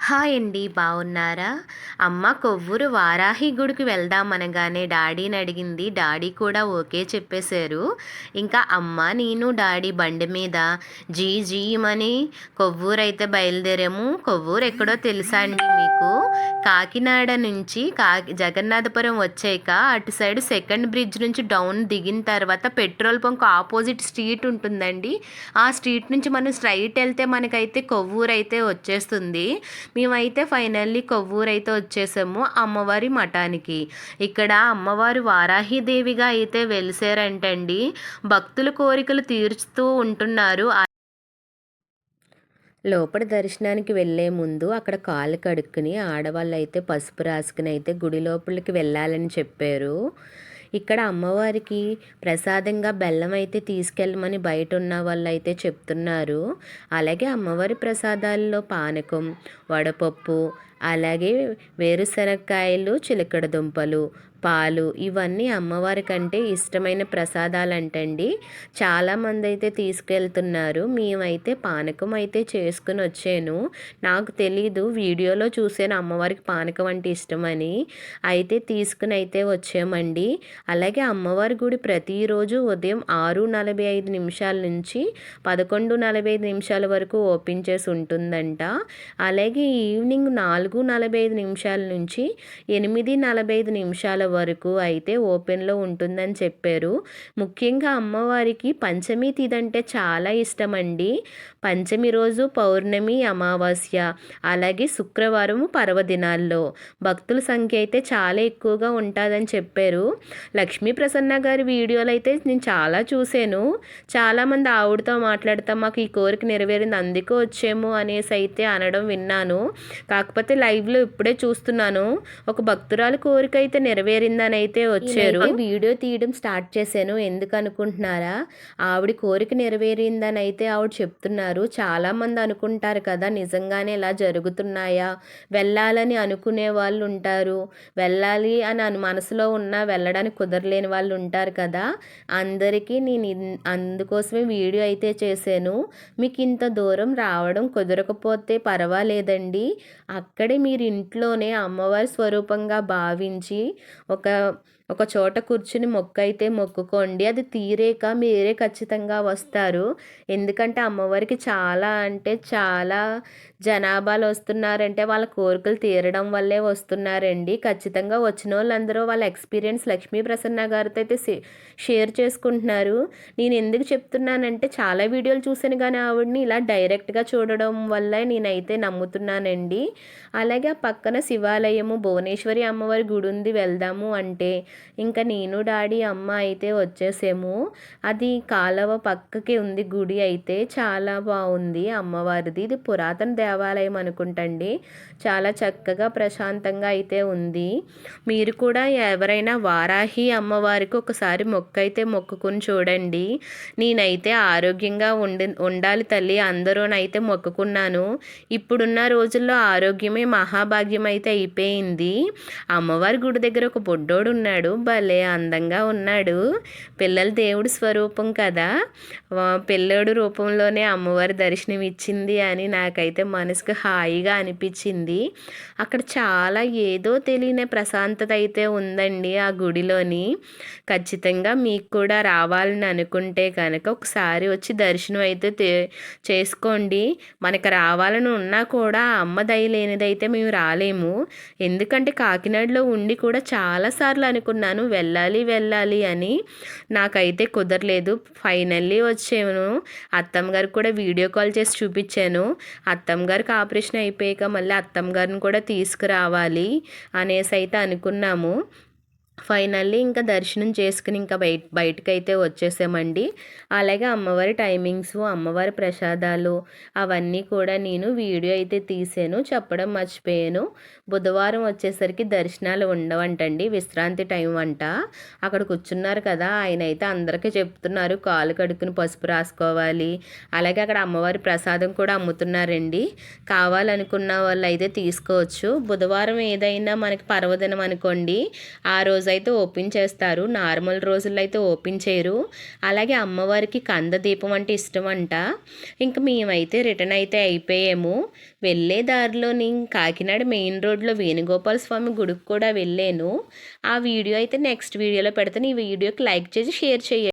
Hi అండి బాగున్నారా అమ్మ కొవ్వూరు వారాహి గుడికి వెళ్దాం అనగానే డాడీని అడిగింది. డాడీ కూడా ఓకే చెప్పేశారు. ఇంకా అమ్మ నేను డాడీ బండి మీద జీ జీమని కొవ్వూరు అయితే బయలుదేరాము. కొవ్వూరు ఎక్కడో తెలుసా అండి మీకు? కాకినాడ నుంచి కాకి జగన్నాథపురం వచ్చాక అటు సైడ్ సెకండ్ బ్రిడ్జ్ నుంచి డౌన్ దిగిన తర్వాత పెట్రోల్ బంక్ ఆపోజిట్ స్ట్రీట్ ఉంటుందండి. ఆ స్ట్రీట్ నుంచి మనం స్ట్రైట్ వెళ్తే మనకైతే కొవ్వూరు అయితే వచ్చేస్తుంది. మేమైతే ఫైనల్లీ కొవ్వూరు అయితే వచ్చేసాము అమ్మవారి మఠానికి. ఇక్కడ అమ్మవారు వారాహిదేవిగా అయితే వెలిసారంటండి. భక్తుల కోరికలు తీర్చుతూ ఉంటున్నారు. లోపల దర్శనానికి వెళ్ళే ముందు అక్కడ కాలు కడుక్కుని ఆడవాళ్ళు అయితే పసుపు రాసుకుని అయితే గుడి లోపలికి వెళ్ళాలని చెప్పారు. ఇక్కడ అమ్మవారికి ప్రసాదంగా బెల్లం అయితే తీసుకెళ్ళమని బయట ఉన్న వాళ్ళు అయితే చెప్తున్నారు. అలాగే అమ్మవారి ప్రసాదాల్లో పానకం వడపప్పు అలాగే వేరుశనగకాయలు చిలకడ దుంపలు పాలు ఇవన్నీ అమ్మవారి కంటే ఇష్టమైన ప్రసాదాలు అంటండి చాలామంది అయితే తీసుకెళ్తున్నారు. మేమైతే పానకం అయితే చేసుకుని వచ్చాను. నాకు తెలీదు వీడియోలో చూసాను అమ్మవారికి పానకం అంటే ఇష్టమని. అయితే తీసుకుని అయితే వచ్చామండి. అలాగే అమ్మవారి గుడి ప్రతిరోజు ఉదయం ఆరు నలభై ఐదు నిమిషాల నుంచి పదకొండు నలభై ఐదు నిమిషాల వరకు ఓపెన్ చేసి ఉంటుందంట. అలాగే ఈవినింగ్ నాలుగు నలభై ఐదు నిమిషాల నుంచి ఎనిమిది నలభై ఐదు నిమిషాల వరకు అయితే ఓపెన్లో ఉంటుందని చెప్పారు. ముఖ్యంగా అమ్మవారికి పంచమి తిథి అంటే చాలా ఇష్టమండి. పంచమి రోజు పౌర్ణమి అమావాస్య అలాగే శుక్రవారం పర్వదినాల్లో. భక్తుల సంఖ్య అయితే చాలా ఎక్కువగా ఉంటుందని చెప్పారు. లక్ష్మీ ప్రసన్న గారి వీడియోలు అయితే నేను చాలా చూశాను. చాలామంది ఆవిడతో మాట్లాడతాం మాకు ఈ కోరిక నెరవేరింది అందుకే వచ్చేమో అనేసి అయితే అనడం విన్నాను. కాకపోతే లైవ్లో ఇప్పుడే చూస్తున్నాను. ఒక భక్తురాలు కోరిక అయితే నెరవేరు అయితే వచ్చారు వీడియో తీయడం స్టార్ట్ చేశాను. ఎందుకు అనుకుంటున్నారా ఆవిడ కోరిక నెరవేరిందని అయితే ఆవిడ చెప్తున్నారు. చాలా మంది అనుకుంటారు కదా నిజంగానే ఇలా జరుగుతున్నాయా? వెళ్ళాలని అనుకునే వాళ్ళు ఉంటారు. వెళ్ళాలి అని మనసులో ఉన్న వెళ్ళడానికి కుదరలేని వాళ్ళు ఉంటారు కదా. అందరికీ నేను అందుకోసమే వీడియో అయితే చేశాను. మీకు ఇంత దూరం రావడం కుదరకపోతే పర్వాలేదండి. అక్కడే మీరు ఇంట్లోనే అమ్మవారి స్వరూపంగా భావించి ఒక ఒక చోట కూర్చుని మొక్క అయితే మొక్కుకోండి. అది తీరేక మీరే ఖచ్చితంగా వస్తారు. ఎందుకంటే అమ్మవారికి చాలా అంటే చాలా జనాభాలు వస్తున్నారంటే వాళ్ళ కోరికలు తీరడం వల్లే వస్తున్నారండి. ఖచ్చితంగా వచ్చిన వాళ్ళందరూ వాళ్ళ ఎక్స్పీరియన్స్ లక్ష్మీ ప్రసన్న గారితో అయితే షేర్ చేసుకుంటున్నారు. నేను ఎందుకు చెప్తున్నానంటే చాలా వీడియోలు చూసాను కానీ ఆవిడని ఇలా డైరెక్ట్గా చూడడం వల్ల నేనైతే నమ్ముతున్నానండి. అలాగే ఆ పక్కన శివాలయము భువనేశ్వరి అమ్మవారి గుడి ఉంది వెళ్దాము అంటే ఇంకా నేను డాడీ అమ్మ అయితే వచ్చేసాము. అది కాలవ పక్కకి ఉంది గుడి అయితే చాలా బాగుంది అమ్మవారిది. ఇది పురాతన దేవాలయం అనుకుంటండి. చాలా చక్కగా ప్రశాంతంగా అయితే ఉంది. మీరు కూడా ఎవరైనా వారాహి అమ్మవారికి ఒకసారి మొక్క అయితే మొక్కుకుని చూడండి. నేనైతే ఆరోగ్యంగా ఉండి ఉండాలి తల్లి అందరూనైతే మొక్కుకున్నాను. ఇప్పుడున్న రోజుల్లో ఆరోగ్యమే మహాభాగ్యం అయితే అయిపోయింది. అమ్మవారి గుడి దగ్గర ఒక బొడ్డోడు ఉన్నాడు భలే అందంగా ఉన్నాడు. పిల్లల దేవుడి స్వరూపం కదా. పిల్లోడు రూపంలోనే అమ్మవారి దర్శనం ఇచ్చింది అని నాకైతే మనసుకు హాయిగా అనిపించింది. అక్కడ చాలా ఏదో తెలియని ప్రశాంతత అయితే ఉందండి ఆ గుడిలోని. ఖచ్చితంగా మీకు కూడా రావాలని అనుకుంటే కనుక ఒకసారి వచ్చి దర్శనం అయితే చేసుకోండి. మనకు రావాలని ఉన్నా కూడా అమ్మ దయ లేనిదైతే మేము రాలేము. ఎందుకంటే కాకినాడలో ఉండి కూడా చాలాసార్లు అనుకున్నాను అనుకున్నాను వెళ్ళాలి వెళ్ళాలి అని. నాకైతే కుదరలేదు. ఫైనల్లీ వచ్చాను అత్తమ్మ గారికి కూడా వీడియో కాల్ చేసి చూపించాను. అత్తమ్మ గారికి ఆపరేషన్ అయిపోయాక మళ్ళీ అత్తమ్మ గారిని కూడా తీసుకురావాలి అనేసి అయితే అనుకున్నాము. ఫైనల్లీ ఇంకా దర్శనం చేసుకుని ఇంకా బయట బయటకైతే వచ్చేసామండి. అలాగే అమ్మవారి టైమింగ్స్ అమ్మవారి ప్రసాదాలు అవన్నీ కూడా నేను వీడియో అయితే తీసాను. చెప్పడం మర్చిపోయాను. బుధవారం వచ్చేసరికి దర్శనాలు ఉండవంటండి. విశ్రాంతి టైం అంట. అక్కడ కూర్చున్నారు కదా ఆయన అయితే అందరికీ చెప్తున్నారు. కాలు కడుక్కుని పసుపు రాసుకోవాలి. అలాగే అక్కడ అమ్మవారి ప్రసాదం కూడా అమ్ముతున్నారండి. కావాలనుకున్న వాళ్ళు అయితే తీసుకోవచ్చు. బుధవారం ఏదైనా మనకి పర్వదినం అనుకోండి. ఆ రోజు అయితే ఓపెన్ చేస్తారు. నార్మల్ రోజుల్లో అయితే ఓపెన్ చేయరు. అలాగే అమ్మవారికి కంద దీపం అంటే ఇష్టం అంట ఇంకా మేమైతే రిటర్న్ అయితే అయిపోయాము. వెళ్ళే దారిలోని కాకినాడ మెయిన్ రోడ్లో వేణుగోపాల స్వామి గుడికి కూడా వెళ్ళాను. ఆ వీడియో అయితే నెక్స్ట్ వీడియోలో పెడతాను. ఈ వీడియోకి లైక్ చేసి షేర్ చేయండి.